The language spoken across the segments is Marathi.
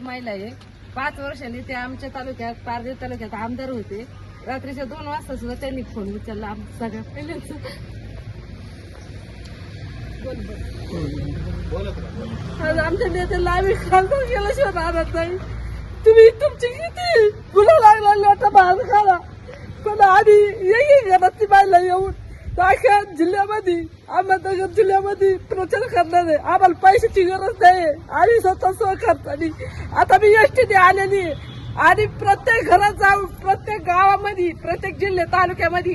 महिला आहे पाच वर्षांनी ते आमच्या तालुक्यात पारदेव तालुक्यात आमदार होते. रात्रीच्या दोन वाजता सुद्धा त्यांनी फोन उचलला आमचा सगळ्या पहिल्याच आज आमच्या नेत्याला आम्ही खासदार केल्याशिवाय राहणार नाही. तुम्ही तुमची किती गुन्हा लागला लोटा बाहेर खाला. पण आधी येईल या ती बायला येऊन. अख्ख्या जिल्ह्यामध्ये अहमदनगर जिल्ह्यामध्ये प्रचार करणार आहे आम्हाला पैशाची गरज नाही. आम्ही स्वतः सहकर्तानी आता मी एसटीने आलेली आहे. आणि प्रत्येक घरात जाऊन प्रत्येक गावामध्ये प्रत्येक जिल्ह्या तालुक्यामध्ये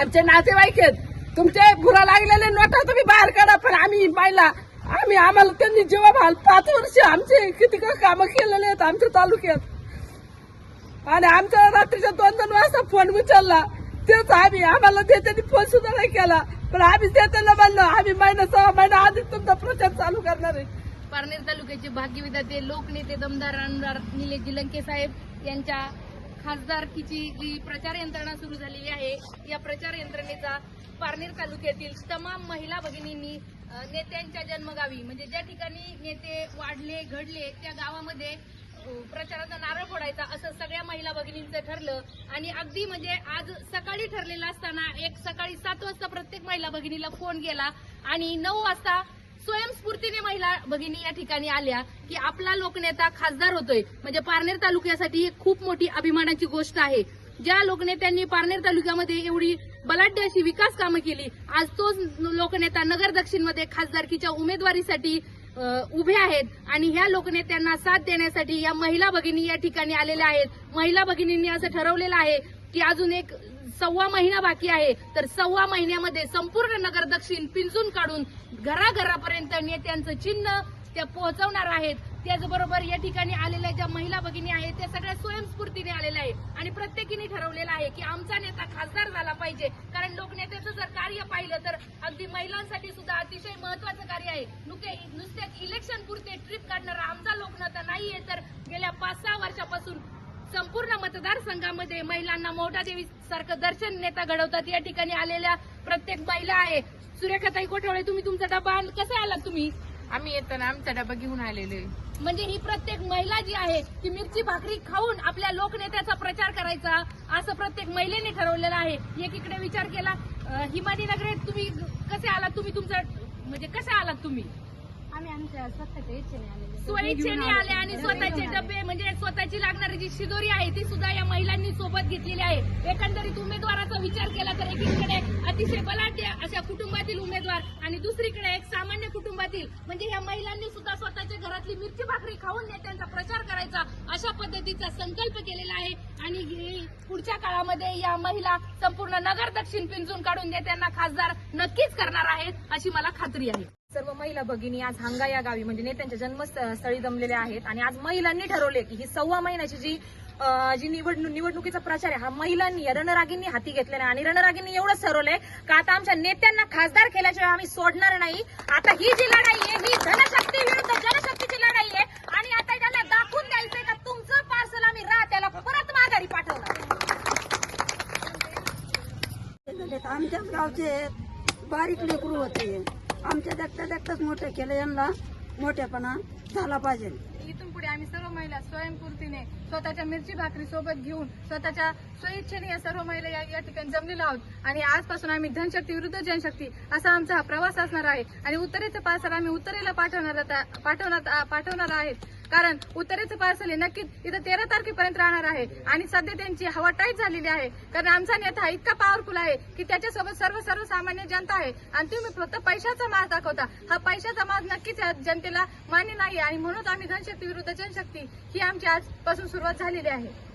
आमचे नातेवाईक आहेत. तुमचे भुरा लागलेले नोटा तुम्ही बाहेर काढा पण आम्ही पाहिला. आम्ही आम्हाला त्यांनी जेव्हा भाल पाच वर्ष आमचे किती कामं केलेले आहेत आमच्या तालुक्यात. आणि आमच्या रात्रीच्या दोन दोन वाजता फोन उचलला. तेच आम्ही आम्हाला ते त्यांनी फोन सुद्धा नाही केला. पण आम्ही त्यांना म्हणलो आम्ही महिना सहा महिना आधीच तुमचा प्रचार चालू करणार आहे. पारनेर तालुक्याचे भाग्यविधाते लोकनेते दमदार आमदार निलेश लंके साहेब यांच्या खासदारकीची जी प्रचार यंत्रणा सुरू झालेली आहे या प्रचार यंत्रणेचा पारनेर तालुक्यातील तमाम महिला भगिनींनी नेत्यांच्या जन्मगावी म्हणजे ज्या ठिकाणी नेते वाढले घडले त्या गावामध्ये प्रचाराचा नारळ फोडायचा असं सगळ्या महिला भगिनींचं ठरलं. आणि अगदी म्हणजे आज सकाळी ठरलेलं असताना एक सकाळी सात वाजता प्रत्येक महिला भगिनीला फोन गेला आणि नऊ वाजता स्वयंस्फूर्तीने महिला भगिनी या ठिकाणी आल्या की आपला लोकनेता खासदार होतोय. म्हणजे पारनेर तालुक्यासाठी ही खूप मोठी अभिमानाची गोष्ट आहे. ज्या लोकनेत्यांनी पारनेर तालुक्यामध्ये एवढी बलाढ्य अशी विकास कामं केली आज तोच लोकनेता नगर दक्षिणमध्ये खासदारकीच्या उमेदवारीसाठी उभे आहेत आणि ह्या लोकनेत्यांना साथ देण्यासाठी या महिला भगिनी या ठिकाणी आलेल्या आहेत. महिला भगिनींनी असं ठरवलेलं आहे की अजून एक सव्वा महिना बाकी आहे. तर सव्वा महिन्यामध्ये संपूर्ण नगर दक्षिण पिंजून काढून घराघरापर्यंत नेत्यांचं चिन्ह त्या पोहोचवणार आहेत. त्याचबरोबर या ठिकाणी आलेल्या ज्या महिला भगिनी आहेत त्या सगळ्या स्वयंस्फूर्तीने आलेल्या ठरवलेला आहे की आमचा नेता खासदार झाला पाहिजे. कारण लोकनेत्याचं जर कार्य पाहिलं तर अगदी महिलांसाठी सुद्धा अतिशय महत्वाचं कार्य आहे. नुके नुसत्याच इलेक्शन पुरते ट्रिप काढणारा आमचा लोकनेता नाहीये तर गेल्या पाच सहा वर्षापासून संपूर्ण मतदारसंघामध्ये महिलांना मोठा देवी सारखं दर्शन नेता घडवतात. या ठिकाणी आलेल्या प्रत्येक महिला आहे. सुरेखाताई कोठवळे तुम्ही तुमचा डबा आण- कसे आलात तुम्ही? आम्ही येताना आमचा डबा घेऊन आलेलो म्हणजे ही प्रत्येक महिला जी आहे ती मिरची भाकरी खाऊन आपल्या लोकनेत्याचा प्रचार करायचा असं प्रत्येक महिलेने ठरवलेलं आहे. एकीकडे विचार केला हिमानी नगरे तुम्ही कसे आलात तुम्ही तुमचं म्हणजे कसे आलात तुम्ही? आम्ही आमच्या स्वतःच्या इच्छेने आलेले स्वइच्छेने आले आणि स्वतःचे डबे म्हणजे स्वतःची लागणारी जी शिदोरी आहे ती सुद्धा या महिलांनी सोबत घेतलेली आहे. एकंदरीत उमेदवाराचा विचार केला तर एकीकडे अतिशय बलाढ्य अशा कुटुंबातील उमेदवार आणि दुसरीकडे एक सामान्य असतील. म्हणजे या महिलांनी सुद्धा स्वतःच्या घरातली मिरची भाकरी खाऊन नेत्यांचा प्रचार करायचा अशा पद्धतीचा संकल्प केलेला आहे. आणि पुढच्या काळामध्ये या महिला संपूर्ण नगर दक्षिण पिंजून काढून नेत्यांना खासदार नक्कीच करणार आहेत अशी मला खात्री आहे. सर्व महिला भगिनी आज हांगा या गावी म्हणजे नेत्यांच्या जन्मस्थळी जमलेल्या आहेत. आणि आज महिलांनी ठरवले की ही सव्वा महिन्याची जी जी निवडणूक निवडणुकीचा प्रचार आहे हा महिलांनी या रणरागींनी हाती घेतलेला आहे. आणि रणरागींनी एवढंच ठरवलंय का आता आमच्या नेत्यांना खासदार केल्याशिवाय आम्ही सोडणार नाही. आता ही जी लढाई आहे ही धनशक्ती विरुद्ध जनशक्तीची लढाई आहे. आणि आता त्यांना दाखवून द्यायचंय का तुमचं पार्सल आम्ही राहत्याला परत माघारी पाठवणार आमच्याच गावचे बारीक लेकरू होते. आमच्या देखता देखताच मोठं केलं यांना मोठेपणा झाला पाहिजे. इथून पुढे आम्ही सर्व महिला स्वयंपूर्तीने स्वतःच्या मिरची भाकरी सोबत घेऊन स्वतःच्या स्वइच्छेने या सर्व महिला या या ठिकाणी जमलेलो आहोत. आणि आजपासून आम्ही धनशक्ती विरुद्ध जनशक्ती असा आमचा हा प्रवास असणार आहे. आणि उत्तरेचं पासर आम्ही उत्तरेला पाठवणार पाठवणार पाठवणार आहेत. कारण उत्तरेचं पार्सल हे नक्कीच इथं तेरा तारखेपर्यंत राहणार आहे. आणि सध्या त्यांची हवा टाईट झालेली आहे. कारण आमचा नेता हा इतका पॉवरफुल आहे की त्याच्यासोबत सर्व सर्वसामान्य जनता आहे. आणि तुम्ही फक्त पैशाचा माज दाखवता. हा पैशाचा माज नक्कीच या जनतेला मान्य नाही आणि म्हणून आम्ही धनशक्ती विरुद्ध जनशक्ती ही आमची आजपासून सुरुवात झालेली आहे.